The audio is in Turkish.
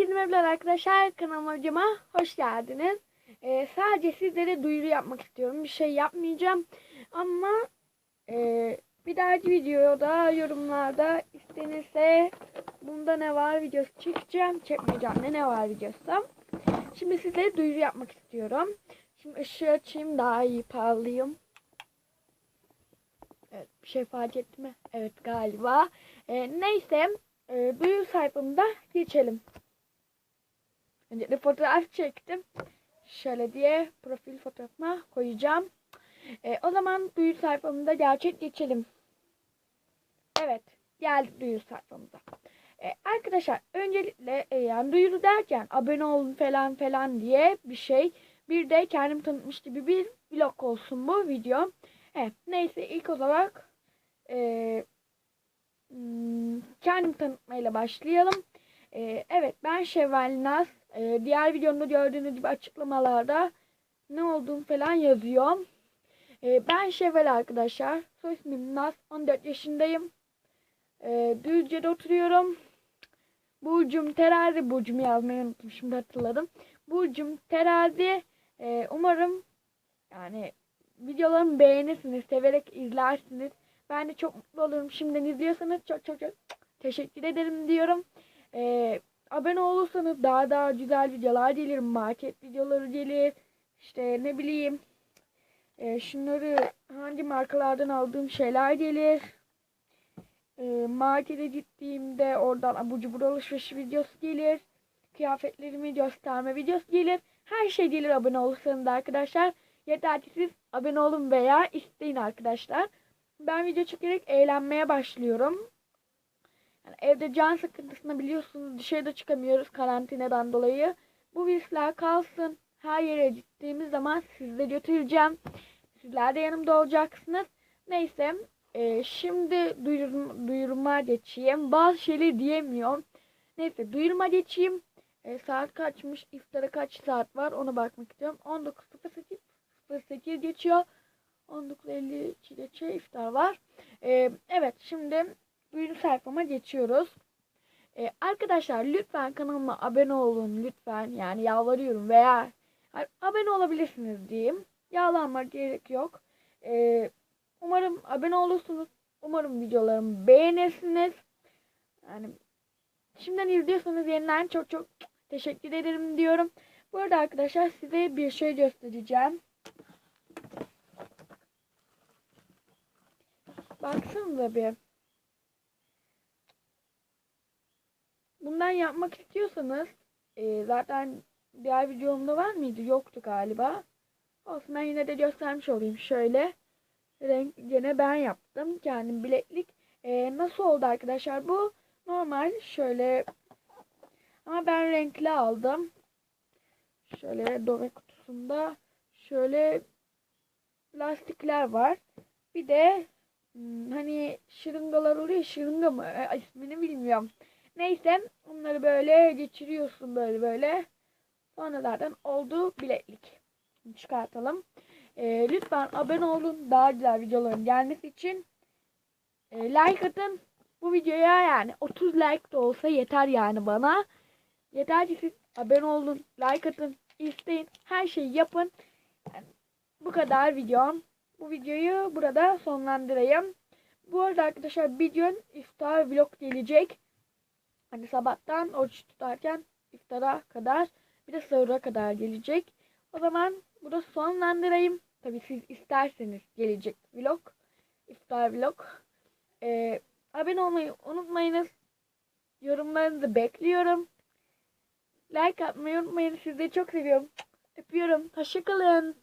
Herkese merhabalar arkadaşlar. Kanalıma videoma hoş geldiniz. Ee, sadece sizlere duyuru yapmak istiyorum. Bir şey yapmayacağım. Ama e, bir dahaki videoda yorumlarda istenirse bunda ne var videosu çekeceğim. Çekmeyeceğim de ne var videosu. Şimdi sizlere duyuru yapmak istiyorum. Şimdi ışığı açayım daha iyi parlayayım. Evet bir şey fark etti mi? Evet galiba. Ee, neyse e, duyuru sayfamda geçelim. Öncelikle fotoğraf çektim. Şöyle diye profil fotoğrafıma koyacağım. E, o zaman duyuru sayfamında gerçek geçelim. Evet geldik duyuru sayfamıza. E, arkadaşlar öncelikle e, yani duyuru derken abone olun falan falan diye bir şey. Bir de kendim tanıtmış gibi bir vlog olsun bu video. Evet neyse ilk olarak e, hmm, kendim tanıtmayla başlayalım. E, evet ben Şevval Naz. E, diğer videomda gördüğünüz gibi açıklamalarda ne olduğum falan yazıyor. E, ben Şevval arkadaşlar. Soy ismim Naz. 14 yaşındayım. E, Düzce'de oturuyorum. Burcum terazi. Burcumu yazmayı unuttum. Şimdi hatırladım. Burcum terazi. E, umarım yani videolarımı beğenirsiniz. Severek izlersiniz. Ben de çok mutlu olurum. Şimdiden izliyorsanız çok çok çok teşekkür ederim diyorum. Ee, abone olursanız daha daha güzel videolar gelir. Market videoları gelir. İşte ne bileyim. E, şunları hangi markalardan aldığım şeyler gelir. E, markete gittiğimde oradan abur cubur alışveriş videosu gelir. Kıyafetlerimi gösterme videosu gelir. Her şey gelir abone olursanız arkadaşlar. Yeter ki siz abone olun veya isteyin arkadaşlar. Ben video çekerek eğlenmeye başlıyorum. Yani evde can sıkıntısını biliyorsunuz dışarıda çıkamıyoruz karantinadan dolayı. Bu virüsler kalsın. Her yere gittiğimiz zaman sizle götüreceğim. Sizler de yanımda olacaksınız. Neyse e, şimdi duyurum, duyuruma geçeyim. Bazı şeyleri diyemiyorum. Neyse duyuruma geçeyim. E, saat kaçmış? İftara kaç saat var? Ona bakmak istiyorum. 19.08 08 geçiyor. 19.52 geçiyor. iftar var. E, evet şimdi duyuru sayfama geçiyoruz. Ee, arkadaşlar lütfen kanalıma abone olun lütfen yani yalvarıyorum veya yani abone olabilirsiniz diyeyim. Yağlanma gerek yok. Ee, umarım abone olursunuz. Umarım videolarımı beğenirsiniz. Yani şimdiden izliyorsanız yeniden çok çok teşekkür ederim diyorum. Bu arada arkadaşlar size bir şey göstereceğim. Baksanıza bir. Bundan yapmak istiyorsanız e, zaten diğer videomda var mıydı? Yoktu galiba. Olsun ben yine de göstermiş olayım. Şöyle renk gene ben yaptım. Kendim bileklik. E, nasıl oldu arkadaşlar? Bu normal şöyle ama ben renkli aldım. Şöyle dove kutusunda şöyle lastikler var. Bir de hmm, hani şırıngalar oluyor. Şırınga mı? E, ismini bilmiyorum. Neyse onları böyle geçiriyorsun böyle böyle. Sonra zaten oldu bileklik. Çıkartalım. Ee, lütfen abone olun. Daha güzel videoların gelmesi için. Ee, like atın. Bu videoya yani 30 like de olsa yeter yani bana. Yeter ki siz abone olun. Like atın. isteyin. Her şeyi yapın. Yani bu kadar videom. Bu videoyu burada sonlandırayım. Bu arada arkadaşlar bir iftar vlog gelecek. Hani sabahtan oruç tutarken iftara kadar bir de sahura kadar gelecek. O zaman burada sonlandırayım. Tabi siz isterseniz gelecek vlog. iftar vlog. Ee, abone olmayı unutmayınız. Yorumlarınızı bekliyorum. Like atmayı unutmayın. Sizleri çok seviyorum. Öpüyorum. Hoşçakalın.